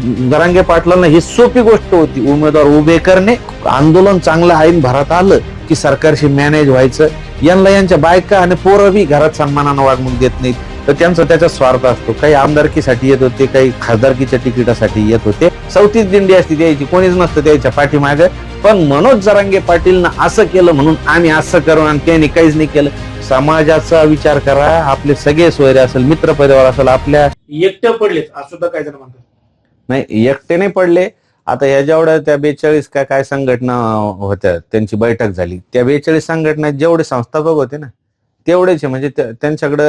दरांगे पाटलांना ही सोपी गोष्ट होती. उमेदवार उभे करणे आंदोलन चांगलं आईन भरात आलं की सरकारशी मॅनेज व्हायचं. यांना यांच्या बायका आणि पोरं बी घरात सन्मानानं वागणूक देत नाहीत. तर त्यांचा त्याचा स्वार्थ असतो. काही आमदारकीसाठी येत होते काही खासदारकीच्या तिकिटासाठी येत होते. चौथीच दिंडी असती द्यायची कोणीच नसतं द्यायच्या पाठीमागे. पण मनोज जरांगे पाटीलनं असं केलं म्हणून आम्ही असं करू आणि त्यांनी काहीच नाही केलं. समाजाचा विचार करा आपले सगळे सोयरे असेल मित्र परिवार असेल आपल्या एकटं पडलेत असं सुद्धा काय जण म्हणतात. नाही एकटे नाही पडले. आता ह्या जेवढ्या त्या बेचाळीस काय काय संघटना होत्या त्यांची बैठक झाली. त्या बेचाळीस संघटना जेवढे संस्थापक होते ना तेवढेच आहे. म्हणजे त्यांच्याकडे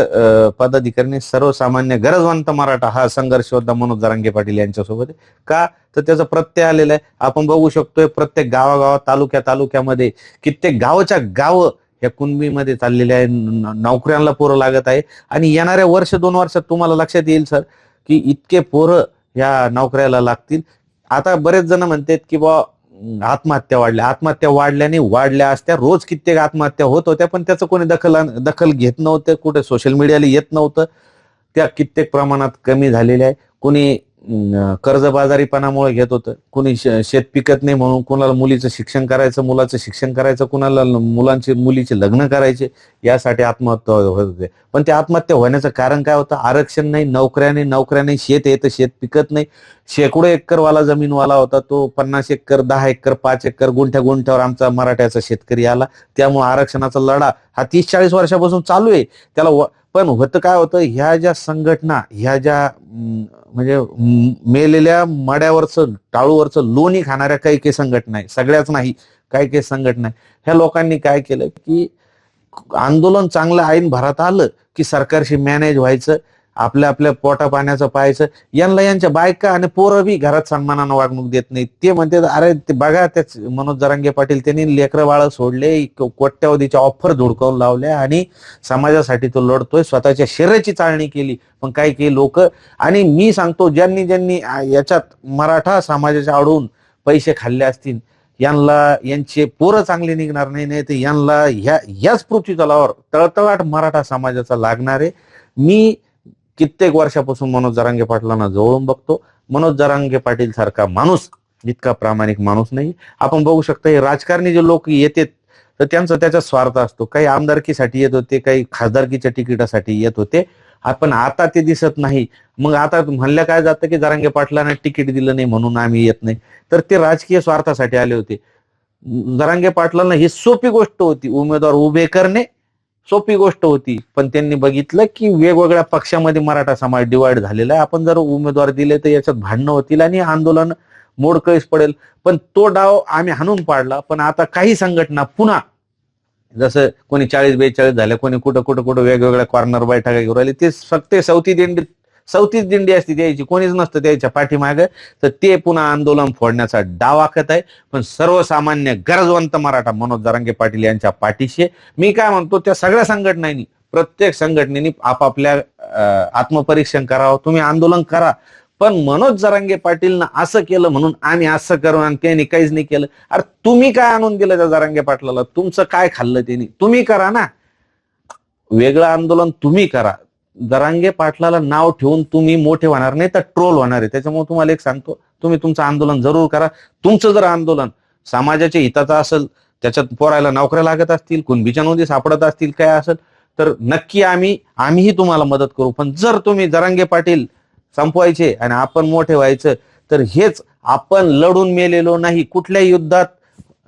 पदाधिकाऱ्यांनी सर्वसामान्य गरजवंत मराठा हा संघर्ष होता मनोज जरांगे पाटील यांच्यासोबत आहे. का? तर त्याचा प्रत्यय आलेला आहे. आपण बघू शकतोय प्रत्येक गावागावात तालुक्या तालुक्यामध्ये कित्येक गावच्या गावं या कुणबीमध्ये चाललेल्या आहे. नोकऱ्यांना पोरं लागत आहे. आणि येणाऱ्या वर्ष दोन वर्षात तुम्हाला लक्षात येईल सर की इतके पोरं या नोकऱ्याला लागतील. आता बरेच जण म्हणतात की बा आत्महत्या वाढल्या. आत्महत्या वाढल्याने वाढल्या असत्या. रोज कित्येक आत्महत्या होत होत्या पण त्याचं कोणी दखल दखल घेत नव्हतं. कुठे सोशल मीडियाला येत नव्हतं. त्या कित्येक प्रमाणात कमी झालेल्या आहे कोणी कर्जबाजारीपणामुळे घेत होतं. कुणी शेत पिकत नाही म्हणून कुणाला मुलीचं शिक्षण करायचं मुलाचं शिक्षण करायचं कुणाला मुलांचे मुलीचे लग्न करायचे यासाठी आत्महत्या होत होते. पण ते आत्महत्या होण्याचं कारण काय होतं? आरक्षण नाही नोकऱ्याने नाही शेत येतं शेत पिकत नाही. शेकडो एकरवाला जमीनवाला होता तो पन्नास एकर दहा एकर पाच एकर गुंठ्या गुंठ्यावर आमचा मराठ्याचा शेतकरी आला. त्यामुळे आरक्षणाचा लढा हा तीस चाळीस वर्षापासून चालू आहे. त्याला पण होतं काय होतं ह्या ज्या संघटना ह्या ज्या म्हणजे मेलेल्या मड्यावरचं टाळूवरचं लोणी खाणाऱ्या काही काही संघटना आहे सगळ्याच नाही काही काही संघटना आहे ह्या लोकांनी काय केलं की आंदोलन चांगलं आईन भरात आलं की सरकारशी मॅनेज व्हायचं. आपल्या आपल्या पोटा पाण्याचं पाहायचं. यांना यांच्या बायका आणि पोरं बी घरात सन्मानानं वागणूक देत नाही ते म्हणते अरे ते बघा त्याच मनोज जरांगे पाटील त्यांनी लेकरं बाळ सोडले को- कोट्यावधीच्या ऑफर धुडकावून लावल्या आणि समाजासाठी तो लढतोय स्वतःच्या शरीराची चाळणी केली. पण काही काही लोक आणि मी सांगतो ज्यांनी ज्यांनी याच्यात मराठा समाजाच्या आडून पैसे खाल्ले असतील यांना यांचे पोरं चांगले निघणार नाही नाही तर यांना ह्या याच पृथ्वी तलावर तळतळाट मराठा समाजाचा लागणार आहे. मी कित्येक वर्षापासून मनोज जरांगे पाटलांना जवळून बघतो. मनोज जरांगे पाटील सारखा माणूस इतका प्रामाणिक माणूस नाही. आपण बघू शकता हे राजकारणी जे लोक येतात तर त्यांचा त्याचा स्वार्थ असतो. काही आमदारकीसाठी येत होते काही खासदारकीच्या तिकिटासाठी येत होते. आपण आता ते दिसत नाही. मग आता म्हणल्या काय जातं की जरांगे पाटलांना तिकीट दिलं नाही म्हणून आम्ही येत नाही. तर ते राजकीय स्वार्थासाठी आले होते. जरांगे पाटलांना ही सोपी गोष्ट होती उमेदवार उभे करणे सोपी गोष्ट होती. पण त्यांनी बघितलं की वेगवेगळ्या पक्षामध्ये मराठा समाज डिवाइड झालेला आहे. आपण जर उमेदवार दिले तर याच्यात भांडणं होतील आणि आंदोलन मोडकळीस पडेल. पण तो डाव आम्ही हाणून पाडला. पण आता काही संघटना पुन्हा जसं कोणी चाळीस बेचाळीस झाल्या कोणी कुठं कुठं कुठं वेगवेगळ्या कॉर्नर बैठका घेऊन राहिले ते फक्त चौथी दिंडी चौथीच दिंडी असते त्याची कोणीच नसतं त्याच्या पाठीमागे. तर ते पुन्हा आंदोलन फोडण्याचा डाव आखत आहे. पण सर्वसामान्य गरजवंत मराठा मनोज जरांगे पाटील यांच्या पाठीशी मी काय म्हणतो त्या सगळ्या संघटनांनी प्रत्येक संघटनेनी आपापल्या आत्मपरीक्षण करावं तुम्ही आंदोलन करा. पण मनोज जरांगे पाटीलनं असं केलं म्हणून आम्ही असं करू आणि त्यांनी काहीच नाही केलं. अरे तुम्ही काय आणून दिलं त्या जरांगे पाटलाला? तुमचं काय खाल्लं त्यांनी? तुम्ही करा ना. वेगळं आंदोलन तुम्ही करा. दरांगे पाटलाला नाव ठेवून तुम्ही मोठे होणार नाही तर ट्रोल होणार आहे. त्याच्यामुळे तुम्हाला एक सांगतो तुम्ही तुमचं आंदोलन जरूर करा. तुमचं जर आंदोलन समाजाच्या हिताचं असेल त्याच्यात पोरायला नोकऱ्या लागत असतील कुणबीच्या नोंदी सापडत असतील काय असेल तर नक्की आम्ही आम्हीही तुम्हाला मदत करू. पण जर तुम्ही जरांगे पाटील संपवायचे आणि आपण मोठे व्हायचं तर हेच आपण लढून मेलेलो नाही. कुठल्या युद्धात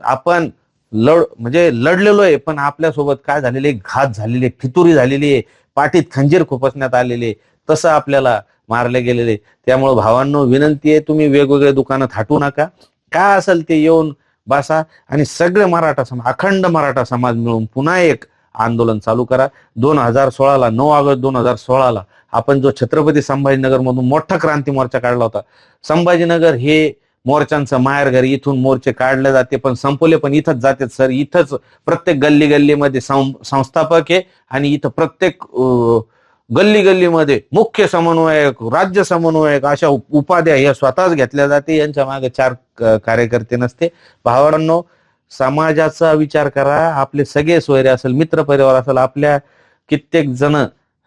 आपण लढ म्हणजे लढलेलो आहे पण आपल्यासोबत काय झालेले घात झालेले फितुरी झालेली आहे. पाठीत खंजीर खुपसण्यात आलेले तसं आपल्याला मारले गेलेले त्यामुळे भावांनो विनंती आहे तुम्ही वेगवेगळे दुकानं थाटू नका. काय असेल ते येऊन बसा आणि सगळे मराठा समाज अखंड मराठा समाज मिळून पुन्हा एक आंदोलन चालू करा. दोन हजार सोळाला नऊ ऑगस्ट दोन हजार सोळाला आपण जो छत्रपती संभाजीनगर मधून मोठा क्रांती मोर्चा काढला होता. संभाजीनगर हे मोर्चांचं माहेरघर इथून मोर्चे काढले जाते पण संपवले पण इथंच जाते सर. इथंच प्रत्येक गल्ली गल्लीमध्ये सं- संस्थापक आहे आणि इथं प्रत्येक गल्ली गल्लीमध्ये मुख्य समन्वयक राज्य समन्वयक अशा उपाध्या या स्वतःच घेतल्या जाते. यांच्या मागे चार कार्यकर्ते नसते. भावांनो समाजाचा विचार करा. आपले सगळे सोयरे असेल मित्र परिवार असेल आपल्या कित्येक जण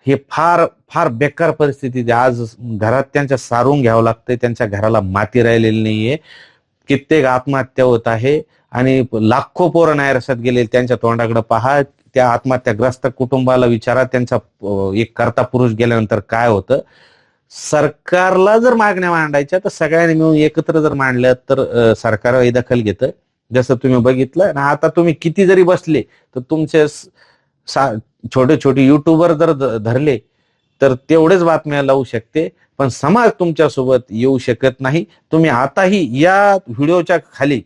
हे फार फार बेकार परिस्थिती आज घरात त्यांच्या सारून घ्यावं लागतंय. त्यांच्या घराला माती राहिलेली नाहीये. कित्येक आत्महत्या होत आहे. आणि लाखो पोरं नायरसात गेले त्यांच्या तोंडाकडे पहा. त्या आत्महत्याग्रस्त कुटुंबाला विचारा. त्यांचा एक कर्ता पुरुष गेल्यानंतर काय होतं? सरकारला जर मागण्या मांडायच्या तर सगळ्यांनी मिळून एकत्र जर मांडल्या तर सरकार दखल घेतं. जसं तुम्ही बघितलं ना आता तुम्ही किती जरी बसले तर तुमचे सा- छोटे छोटे युट्यूबर जर धरले तर तेवढेच बातम्या लावू शकते. पण समाज तुमच्यासोबत येऊ शकत नाही. तुम्ही आताही या व्हिडिओच्या खाली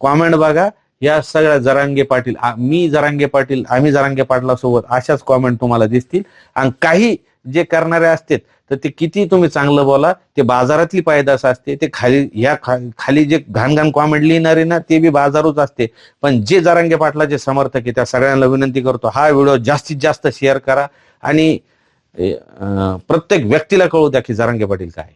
कॉमेंट बघा. या सगळ्या जरांगे पाटील मी जरांगे पाटील आम्ही जरांगे पाटला सोबत अशाच कॉमेंट तुम्हाला दिसतील. आणि काही जे करणारे असतात तर ते किती तुम्ही चांगलं बोला ते बाजारातली पायदास असते ते खाली या खा- खाली जे घाण घाण कॉमेंट लिहिणारे ना ते बी बाजारूच असते पण जे जरांगे पाटलाचे समर्थक आहे त्या सगळ्यांना विनंती करतो हा व्हिडिओ जास्तीत जास्त शेअर करा आणि प्रत्येक व्यक्तीला कळू द्या की जरांगे पाटील काय आहे.